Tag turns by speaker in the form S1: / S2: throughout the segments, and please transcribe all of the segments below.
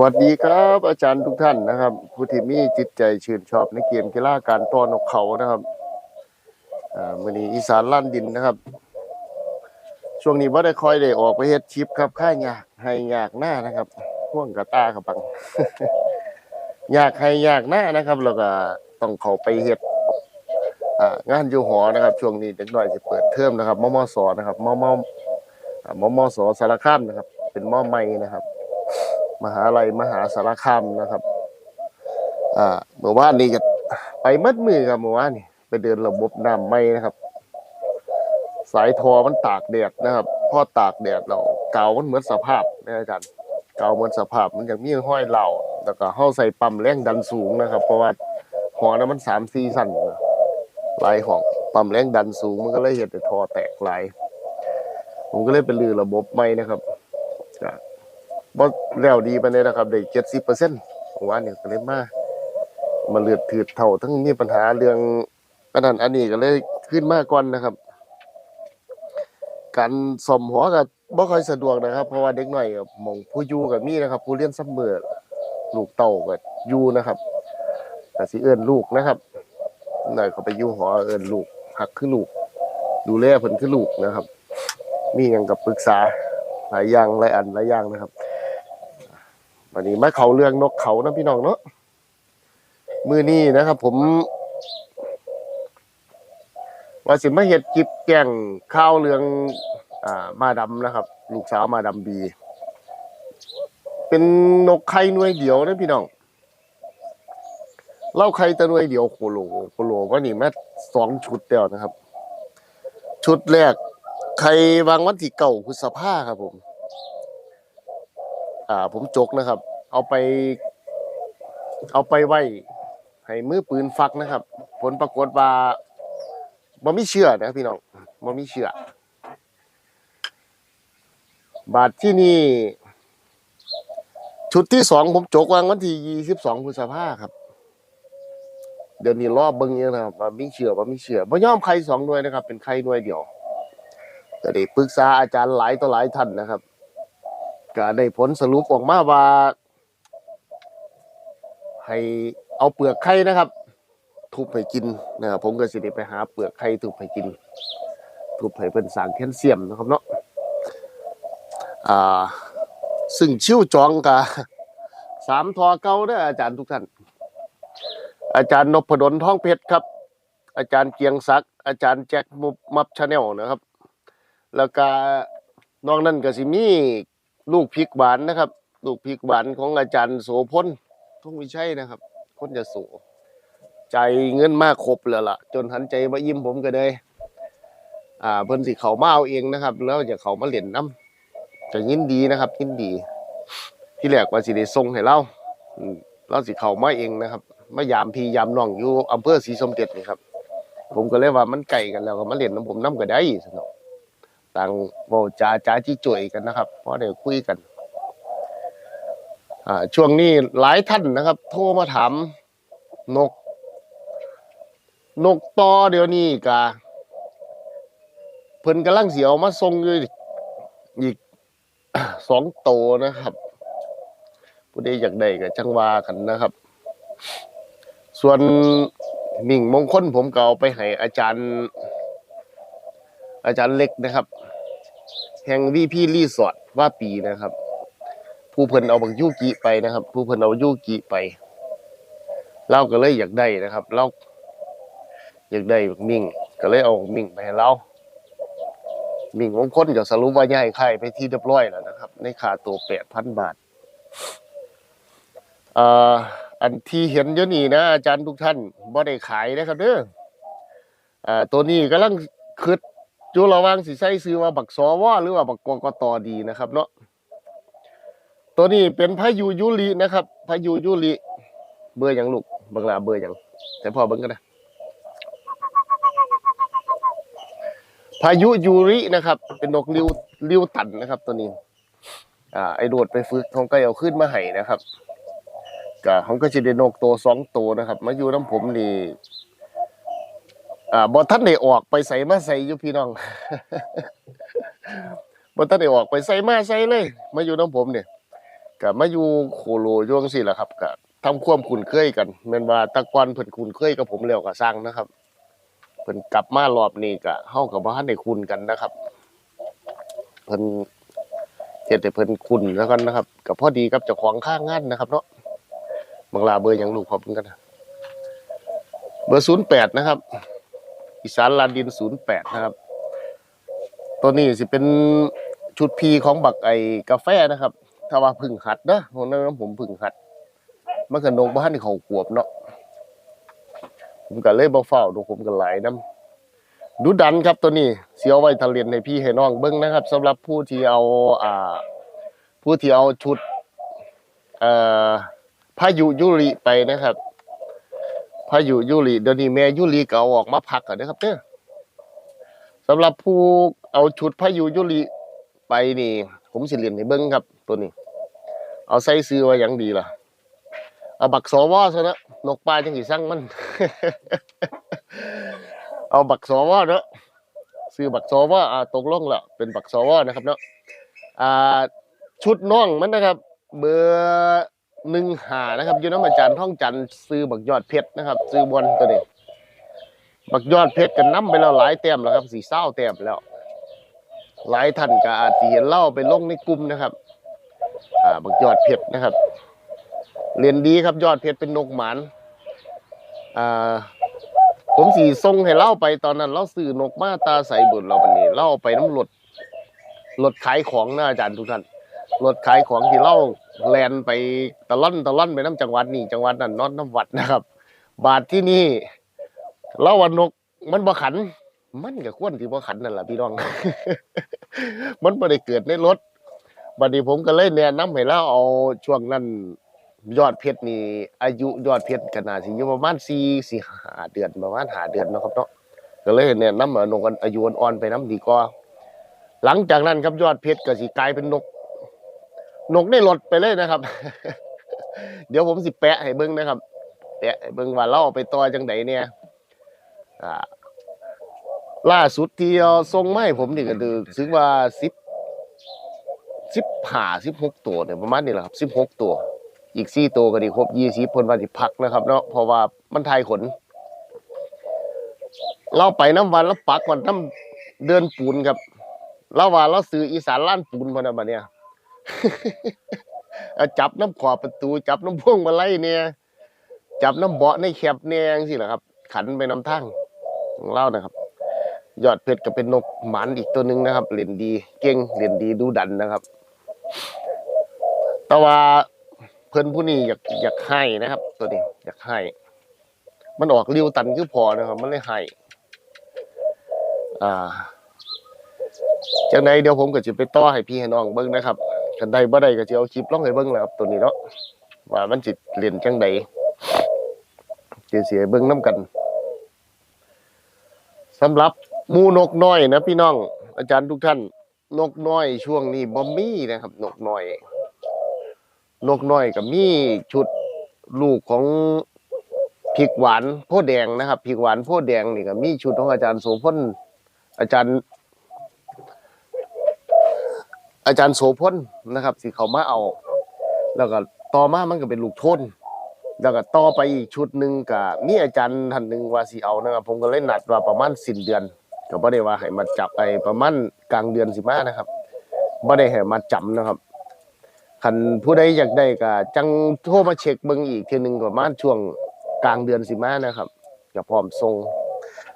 S1: วัสดีครับ อาจารย์ทุกท่านนะครับ ผู้ที่มีจิตใจชื่นชอบในเกมกีฬาการต้อนนกเขานะครับอ่ามื้อนี้อีสานล้านดินนะครับ ช่วงนี้ว่าได้คอยได้ออกไปเฮ็ดชิปครับค่ายยากให้ยากหน้านะครับพ่วงกระตากับบังอยากให้ยากหน้านะครับแล้วก็ต้องเขาไปเฮ็ดอ่างานอยู่หอนะครับ ช่วงนี้เด็กน้อยสิเปิดเทอมนะครับมมสนะครับมมอ่ามมสสารคามนะครับ เป็นมอใหม่นะครับ มหาลัยมหาสารคามนะครับอ่าเมื่อวานนี้ก็ไปมัดมือครับเมื่อวานนี้ไปเดินระบบน้ำไม่นะครับ สายทอมันตากแดดนะครับพอตากแดดเราเกามันเหมือนสภาพนะอาจารย์เกาเหมือนสภาพมันอย่างมีห้อยเหล่าแล้วก็เฮาใส่ปั๊มแรงดันสูงนะครับ เพราะว่าหอนั้นมันสามสี่สั้นลายห้องปั๊มแรงดันสูงมันก็เลยเห็นแต่ทอแตกลายผมก็เลยไปลือระบบใหม่นะครับ บ่แล้วดีปานใดนะครับได้เจ็ดสิบเปอร์เซ็นต์ว่านี่ก็เลยมามาเลือดถืดเท่าทั้งมีปัญหาเรื่องอันนั้นอันนี้ก็เลยขึ้นมาก่อนนะครับ การซ่อมหัวก็บ่ค่อยสะดวกนะครับ เพราะว่าเด็กหน้อยมองผู้อยู่ก็มีนะครับ ผู้เรียนซัมเมอร์ลูกเต้าก็อยู่นะครับก็สิเอิ้นลูกนะครับหน่อยเขาไปอยู่หอเอิ้นลูกหักคือลูก ดูแลเพิ่นคือลูกนะครับ มีหยังก็ปรึกษาหลายอย่างหลายอันหลายอย่างนะครับ วันนี้มาเขาเรื่องนกเขานะพี่น้องเนาะมือนี้นะครับ ผมว่าสิมาเฮ็ดกิบแกงข้าวเรื่องอ่ามาดำนะครับ ลูกสาวมาดำบี เป็นนกไข่หน่วยเดียวนะพี่น้องเล่าไข่แต่หน่วยเดียวโคโลโคโลว่านี่แม่สองชุดเดียวนะครับ ชุดแรก ใครวางวันที่เก่าพฤษภาครับผม อ่าผมจกนะครับ เอาไป เอาไปไว้ให้มือปืนฟักนะครับ ผลปรากฏว่าบ่มีเชื่อนะพี่น้องบ่มีเชื่อบาทที่นี่ ชุดที่สองผมจกวางวันที่ยี่สิบสองพฤษภาครับ เดี๋ยวนี้รอบเบิ่งอยู่นะครับว่ามีเชื่อว่ามีเชื่อบ่ยอมใครสองหน่วยนะครับ เป็นใครหน่วยเดียวก็ได้ปรึกษาอาจารย์หลายต่อหลายท่านนะครับ ก็ได้ผลสรุปออกมาว่า ให้เอาเปลือกไข่นะครับ ทุบให้กินนะครับผมก็สิได้ไปหาเปลือกไข่ทุบให้กิน ทุบให้เพิ่นสร้างแคลเซียมนะครับเนาะอ่าซึ่งชิวจองกะสามทอเก่าเด้ออาจารย์ทุกท่าน อาจารย์นพดลท้องเพชรครับ อาจารย์เกียงศักดิ์อาจารย์แจ็คมุบมับชาแนลนะครับ แล้วก็นอกนั้นก็สิมี ลูกพริกหวานนะครับ ลูกพริกหวานของอาจารย์โสพลทงวิชัยนะครับ คนจะโสใจเงินมากครบแล้วล่ะ จนหันใจมายิ้มผมก็เลยอ่าเพิ่นสิเขามาเอาเองนะครับ แล้วจะเขามาเล่นน้ำจะยินดีนะครับ ยินดี ที่แรกว่าสิได้ส่งให้เราอืมเราสิเขามาเองนะครับมายามพียามน้องอยู่อำเภอศรีสมเด็จนี่ครับ ผมก็เลยว่ามันไกลกันแล้วก็มาเล่นน้ำผมน้ำก็ได้สนุก ต่างเว้าจาจาจี้จ่ยกันนะครับเพราะเดี๋ยวคุยกันช่วงนี้หลายท่านนะครับ โทรมาถามนก นกต่อเดี๋ยวนี้กะเพิ่นกำลังเสียวมาส่งอยู่อีกสองโตวนะครับ ผู้ใดอยากได้ก็จังวากันนะครับ ส่วนมิ่งมงคลผมเก็เอาไปให้อาจารย์ อาจารย์เล็กนะครับ แห่งวีพีรีสอร์ทว่าปีนะครับ ผู้เพิ่นเอาบักยูกิไปนะครับ ผู้เพิ่นเอายูกิไปเราก็เลยอยากได้นะครับ เราอยากได้บักมิ่ง ก็เลยเอามิ่งไปให้เรามิ่งมงคลก็สรุปว่าย้ายค่ไปที่เรียบร้อยแล้วนะครับ ในค่าตัวแปดพันบาทอ่ออันที่เห็นอยู่นี่นะอาจารย์ทุกท่านบ่ได้ขายนะครับเด้ออ่าตัวนี้กำลังคิด อยู่ระว่างสิใส่ซื้อว่าบักสวหรือว่าบักกกตดีนะครับ เนาะตัวนี้เป็นพายุยุรินะครับพายุยุริเบอร์หยังลูกบักลาเบอร์หยังแต่พอเบิ่งกันนะพายุยูรินะครับ เป็นนกริวริวตันนะครับ ตัวนี้ อ่าไอโดดไปฝึกเขาก็เอาขึ้นมาให้นะครับก็เขาก็จะได้นกตัวสองตัวนะครับ มาอยู่น้ำผมนี่ อ่าบ่ทันได้ออกไปใส่มาใส่อยู่พี่น้องบ่ทันได้ออกไปใส่มาใส่เลย มาอยู่น้ำผมเนี่ยก็มาอยู่โคโลอยู่จังซี่แหละครับก็ทำความคุ้นเคยกันแม่นว่าตะกอนเพิ่นคุ้นเคยกับผมแล้วก็สร้างนะครับเพิ่นกลับมารอบนี้ก็เฮาก็บ่ทันได้คุ้นกันนะครับเพิ่นเฮ็ดให้เพิ่นคุ้นแล้วกันนะครับก็พอดีกับเจ้าของข้างงานนะครับ เนาะบางลาเบอร์หยังลูกพอเพิ่นกัน เบอร์08นะครับ อีสานลานดิน08นะครับ ตัวนี้สิเป็นชุดพีของบักไอกาแฟนะครับ ถ้าว่าพึ่งหัดเด้อผมนั้นผมพึ่งหัดมันก็นกบ้านเขาขวบเนาะผมก็เลยบ่เฝ้าดูผมก็ไหลน้ำดูดันครับตัวนี้เสียวไว้ทะเลียนให้พี่ให้น้องเบิ่งนะครับสำหรับผู้ที่เอาอ่า ผู้ที่เอาชุดเอ่อพายุยุริไปนะครับ พายุยุริเดี๋ยวนี้แม่ยุริก็เอาออกมาพักกันนะครับเด้อสำหรับผู้เอาชุดพายุยุริไปนี่ ผมสิเรียนให้เบิ่งครับ ตัวนี้ เอาใส่ซื้อไว้อย่างดีล่ะเอาบักสวซะนะนกปลาจังสิสั่งมัน เอาบักสวเนาะซื้อบักสวอ่าตกลงล้วเป็นบักสวนะครับเนาะอ่าชุดน้องมันนะครับ เบอร์ หนึ่งหานะครับยูน้ำอาจารย์ท่องจันทร์ซื้อบักยอดเพชรนะครับ ซื้อบอลตัวนี้บักยอดเพชรกันน้ำไปแล้วหลายแต้มแล้วครับสี่เศร้าแต้มแล้ว หลายท่านก็อาจจะเห็นเล่าไปลงในกลุ่มนะครับ อ่าบักยอดเพชรนะครับเรียนดีครับยอดเพชรเป็นนกหมานอ่าผมสีทรงให้เล่าไปตอนนั้นเล่าซื้อนกมาตาใสบุญเราบันนี้เล่าไปน้ำรถรถขายของนะอาจารย์ทุกท่าน รถขายของที่เล่าแลนไปตะล่อนตะล่อนไปน้ำจังหวัดนี่จังหวัดนั่นนอนน้ำวัดนะครับ บาทที่นี่เล่าวันนกมันบ่ขัน มันก็ควรที่บ่ขันนั่นแหละพี่น้อง มันบ่ได้เกิดในรถบัดนี้ผมก็เลยแนะนำให้เราเอาช่วงนั้นยอดเพชรนี่อายุยอดเพชรก็น่าสิอยู่ประมาณ4 4 5เดือนประมาณ5เดือนนะครับเนาะก็เลยแนะนำว่านกอายุอ่อนๆไปนํดีกว่าหลังจากนั้นครับยอดเพชรก็สิกลายเป็นนก นกในรถไปเลยนะครับ เดี๋ยวผมสิแปะให้เบิ่งนะครับ แปะให้เบิ่งว่าเราเอาไปต่อจังไดเนี่ยอ่าล่าสุดที่เอาส่งมาให้ผมนี่ก็คือซึ่งว่า10สิบห้าสิบหกตัวเนี่ยประมาณนี้แหละครับสิบหกตัว อีกสี่ตัวก็ดีครบยี่สิบพิ่นว่าสิพักนะครับ เนาะเพราะว่ามันทายขน เราไปน้ำวันแล้วปักก่อนน้ำเดินปูนครับเราว่าเราซื้ออีสานล้านปูนพอนะบัดเนี่ย เอาจับน้ำขอบประตู จับน้ำพวงมาไล่เนี่ย จับน้ำเบาะในแคบเนี่ยจังซี่แหละครับ ขันไปน้ำทั้งของเรานะครับ ยอดเพชรก็เป็นนกหมันอีกตัวหนึ่งนะครับ เล่นดี เก่งเล่นดีดูดันนะครับ แต่ว่าเพิ่อนผู้นี้อยากอยากให้นะครับ ตัวนี้อยากให้ มันออกริ้วตันคือพอนะครับ มันเลยให้อ่าจังใดเดี๋ยวผมก็จะไปต่อให้พี่ให้น้องเบิ่งนะครับ กันใดบ่ได้ก็จะเอาคลิปลองให้เบิ่งแหล้วครับตัวนี้เนาะว่ามันสิเล่นจังใดสิเสียเบิ่งนํกันสำหรับมูนกน้อยนะพี่น้อง อาจารย์ทุกท่าน นกน้อยช่วงนี้บ่มีนะครับ นกน้อย นกน้อยกับมีชุดลูกของพริกหวานโพธิ์แดงนะครับพริกหวานโพธิ์แดงนี่ก็มีชุดของอาจารย์โสพลอาจารย์ อาจารย์โสพลนะครับสิเขามาเอา แล้วก็ต่อมามันก็เป็นลูกทนแล้วก็ต่อไปอีกชุดหนึ่งก็มีอาจารย์ท่านหนึ่งว่าสิเอานะครับ ผมก็เลยนัดว่าประมาณสิ้นเดือนก็บ่ได้ว่าให้มาจับไปประมาณกลางเดือนสิมานะครับบ่ได้ให้มาจับนะครับคันผู้ใดอยากได้ก็จังโทรมาเช็คเบิ่งอีกทีหนึ่งประมาณช่วงกลางเดือนสิมานะครับก็พร้อมส่ง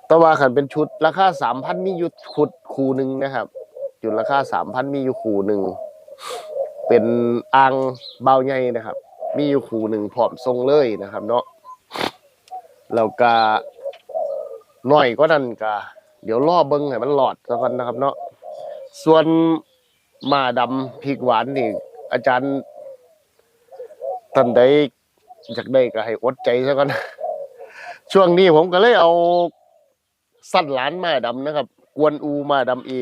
S1: แต่ว่าคันเป็นชุดราคา3,000มีอยู่ชุดคู่หนึ่งนะครับ จุดราคา3,000มีอยู่คู่หนึ่ง เป็นอ่างเบาใหญ่นะครับ มีอยู่คู่หนึ่งพร้อมส่งเลยนะครับ เนาะแล้วก็น้อยก็นั่นก็เดี๋ยวรอเบิ่งให้มันหลอดซะก่อนนะครับ เนาะส่วนหมาดำพริกหวานนี่ อาจารย์ท่านใดอยากได้ก็ให้อดใจซะก่อนช่วงนี้ผมก็เลยเอาสั้นหลานมาดำนะครับ กวนอูมาดำเอ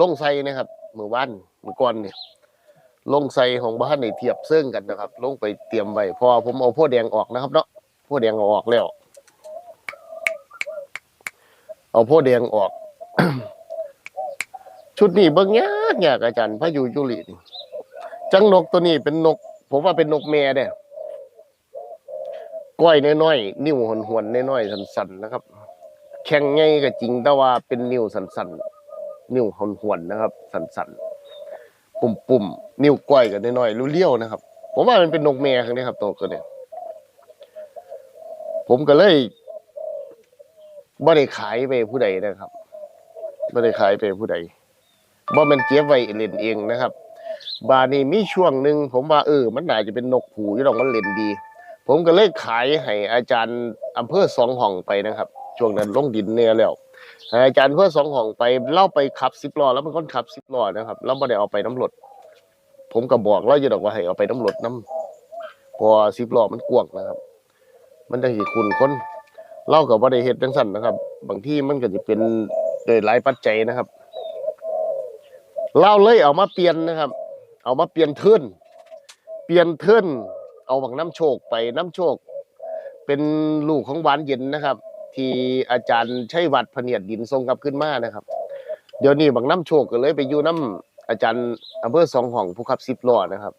S1: ลงใส่นะครับเมื่อวานเมื่อก่อนเนี่ยลงใส่ของบ้านในเทียบเซึ่งกันนะครับ ลงไปเตรียมไว้พอผมเอาพวกแดงออกนะครับ เนาะพวกแดงเอาออกแล้ว เอาพวกแดงออก ชุดนี้เบิ่งยากยากอาจารย์พระยูยุรินี่จังนกตัวนี้เป็นนก ผมว่าเป็นนกแม่เด้ก้อยน้อยๆนิ้วหวนๆน้อยๆสั่นๆนะครับ แข็งไงก็จริงแต่ว่าเป็นนิ้วสั่นๆ นิ้วหวนๆนะครับ สั่นๆ ปุ่มๆ นิ้วก้อยก็น้อยๆเลี้ยวๆนะครับ ผมว่ามันเป็นนกแม่ครั้งนี้ครับตัวตัวเนี้ยผมก็เลยบ่ได้ขายไปผู้ใดนะครับบ่ได้ขายไปผู้ใดบ่มันเก็บไว้เล่นเองนะครับ บานี้มีช่วงหนึ่งผมว่าเออ มันน่าจะเป็นนกผูที่เรามันเล่นดี ผมก็เลยขายให้อาจารย์อำเภอสองห้องไปนะครับ ช่วงนั้นลงดินเนี่ยแล้ว อาจารย์อำเภอสองห้องไปเล่าไปขับสิบล้อแล้วเป็นคนขับสิบล้อนะครับแล้วไม่ได้เอาไปน้ำรถผมก็บอกเราอยู่ดอกว่าให้เอาไปน้ำรถน้ำพอสิบล้อมันกว้างนะครับ มันจะกี่คุณคนเล่ากับว่าได้เฮ็ดจังสันนะครับ บางที่มันก็จะเป็นโดยหลายปัจจัยนะครับเล่าเลยเอามาเปลี่ยนนะครับ เอามาเปลี่ยนเทิร์นเปลี่ยนเทิร์นเอาบักน้ำโชคไปน้ำโชค เป็นลูกของหวานเย็นนะครับ ที่อาจารย์ชัยวัฒน์พเนียดดินทรงกลับขึ้นมานะครับ เดี๋ยวนี้บักน้ำโชคก็เลยไปอยู่น้ำอาจารย์อำเภอสองห้องผู้ขับสิบล้อนะครับ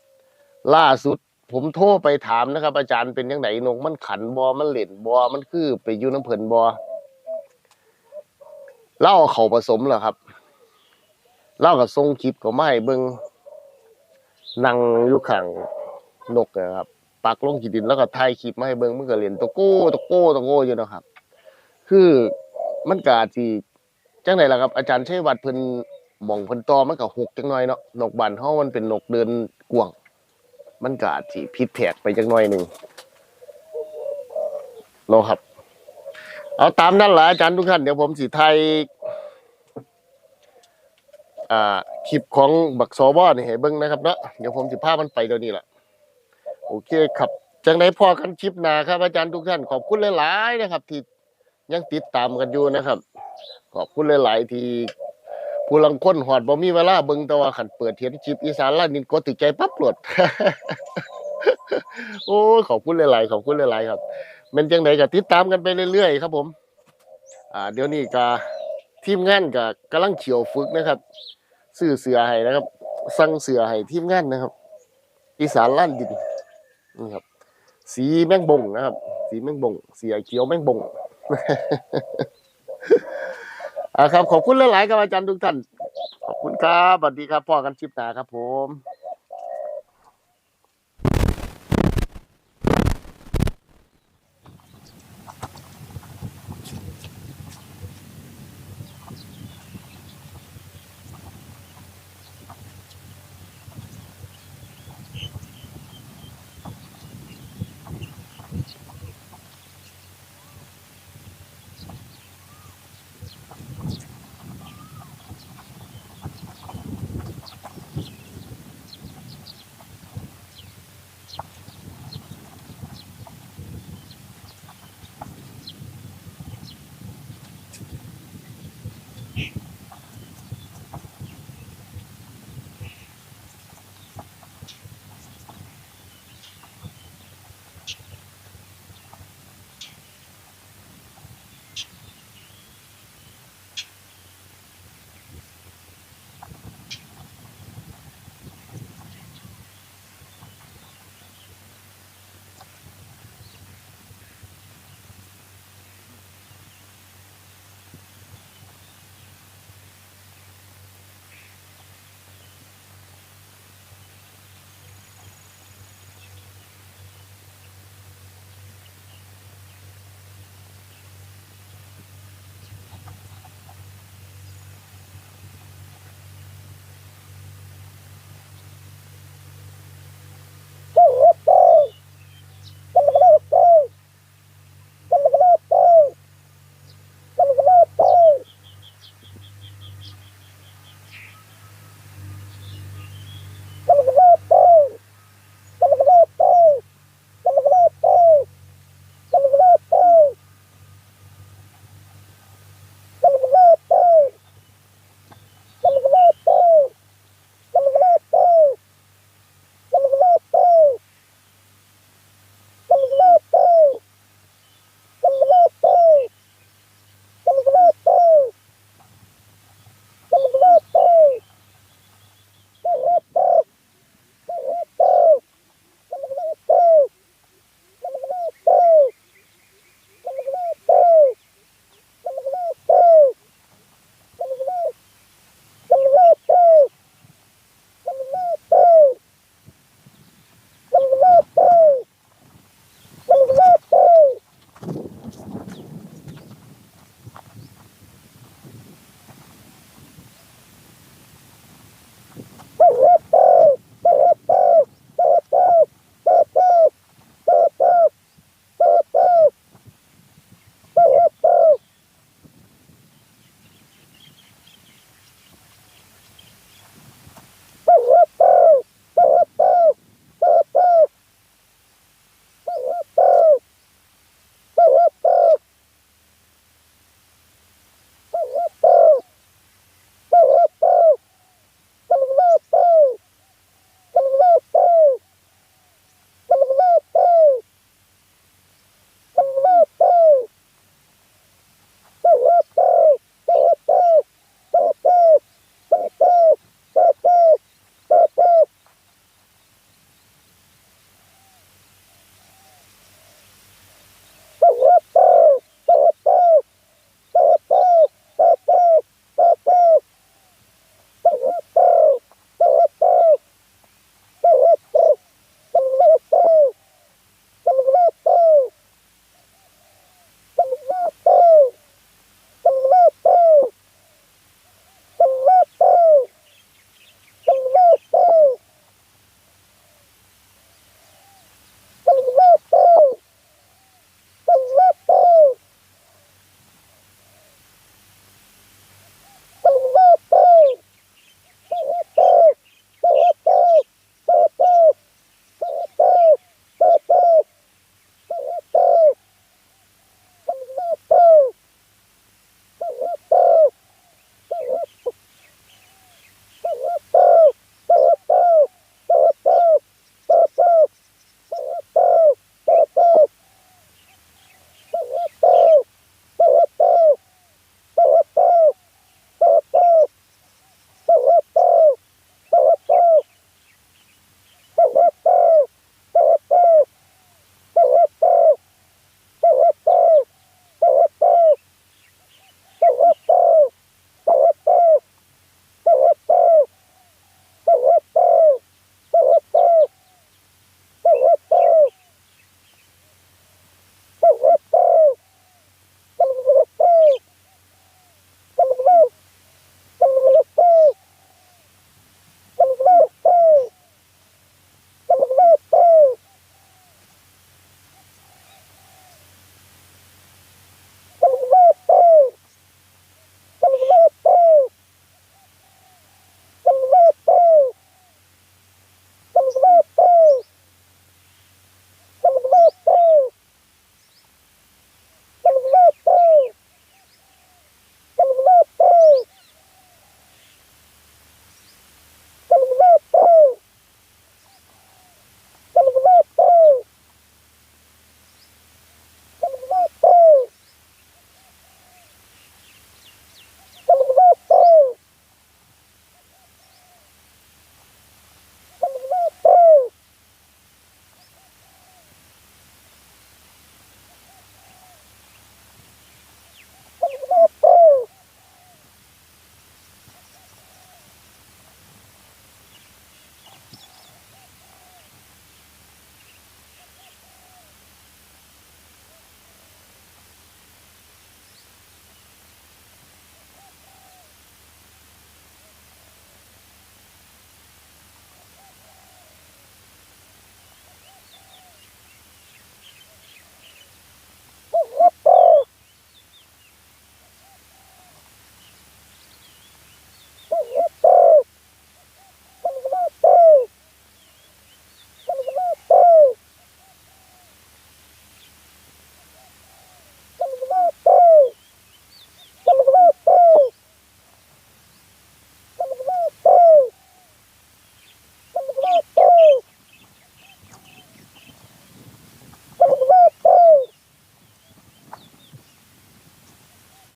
S1: ล่าสุดผมโทรไปถามนะครับ อาจารย์เป็นยังไงนกมันขันบอมันเล่นบอมันคือไปอยู่น้ำเพิ่นบอเล่าเขาผสมเหรอครับเล่ากับทรงคลิปก็ไม่เบิ้งนั่งอยู่ข้างนกนะครับปักลงขีดินแล้วก็ถ่ายคลิปมาให้เบิ้งมันก็เล่นตะโก้ตะโก้ตะโก้อยู่นะครับ คือมันกอาจสิจังไดล่ะครับ อาจารย์ชัยวัฒน์เพิ่นหมองเพิ่นตอมันก็หกจังหน่อยเนาะนกบ้านเฮามันเป็นนกเดินกว้างมันก็อาจสิผิดแผกไปจังหน่อยหนึงเนาะครับ เอาตามนั้นล่ะอาจารย์ทุกท่านเดี๋ยวผมสิไทยอ่าคลิปของบักซอบอนี่ให้เบิ่งนะครับเนาะเดี๋ยวผมสิพามันไปเดี๋ยวนี้แหละโอเคครับจังไดพอกันคลิปหน้าครับ อาจารย์ทุกท่านขอบคุณหลายๆนะครับที่ ยังติดตามกันอยู่นะครับ ขอบคุณหลายๆที่ผู้ลังค้นหอดบ่มีเวลาเบิ่งแต่ว่าขันเปิดเห็นคลิปอีสานล่านินกดติดใจปั๊บหลดโอ้ขอบคุณหลายๆขอบคุณหลายๆครับมันจังไดก็ติดตามกันไปเรื่อยๆครับผม อ่า เดี๋ยวนี้ก็ทีมงานก็กำลังเขียวฝึกนะครับซื้อเสือให้นะครับ สั่งเสือให้ทีมงานนะครับ อีสานล้านดินนี่ครับ สีแมงบงนะครับ สีแมงบงเสียเขียวแมงบง อ่าครับ ขอบคุณหลายๆครับอาจารย์ทุกท่าน ขอบคุณครับสวัสดีครับพ่อกันชิปหนาครับผม